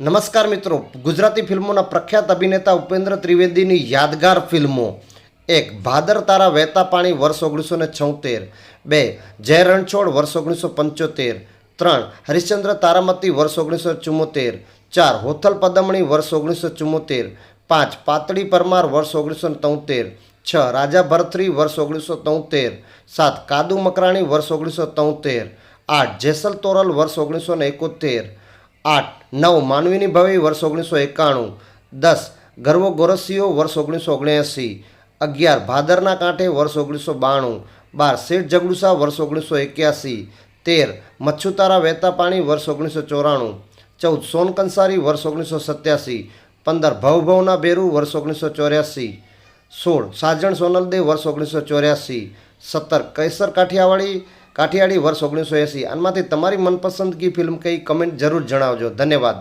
નમસ્કાર મિત્રો, ગુજરાતી ફિલ્મોના પ્રખ્યાત અભિનેતા ઉપેન્દ્ર ત્રિવેદીની યાદગાર ફિલ્મો. એક, ભાદર તારા વહેતા પાણી વર્ષ ઓગણીસો ને છોતેર. બે, જય રણછોડ વર્ષ ઓગણીસો પંચોતેર. ત્રણ, હરિશ્ચંદ્ર તારામતી વર્ષ ઓગણીસો ચુમ્મોતેર. ચાર, હોથલ પદમણી વર્ષ ઓગણીસો ચુમ્મોતેર. પાંચ, પાતળી પરમાર વર્ષ ઓગણીસો તોતેર. છ, રાજા ભરથરી વર્ષ ઓગણીસો તોતેર. સાત, કાદુ મકરાણી વર્ષ ઓગણીસો તોતેર. આઠ, જેસલ તોરલ વર્ષ ઓગણીસો એકોતેર. આઠ. નવ, માનવીની ભવી વર્ષ ઓગણીસો એકાણું. દસ ગર્વો ગોરસીઓ વર્ષ ઓગણીસો ઓગણએંસી. અગિયાર, ભાદરના કાંઠે વર્ષ ઓગણીસો બાણું. બાર, શેઠ જગડુસા વર્ષ ઓગણીસો એક્યાસી. તેર, મચ્છુતારા વહેતા પાણી વર્ષ ઓગણીસો ચોરાણું. ચૌદ સોન કંસારી વર્ષ ઓગણીસો સત્યાસી. પંદર, ભવભવના બેરુ વર્ષ ઓગણીસો ચોર્યાસી. સોળ, સાજણ સોનલદે વર્ષ ઓગણીસો ચોર્યાસી. સત્તર કૈસર કાઠિયાવાડી કાઠિયાડી વર્ષ ઓગણીસો એંસી. આમાંથી તમારી મનપસંદગી ફિલ્મ કઈ? કમેન્ટ જરૂર જણાવજો. ધન્યવાદ.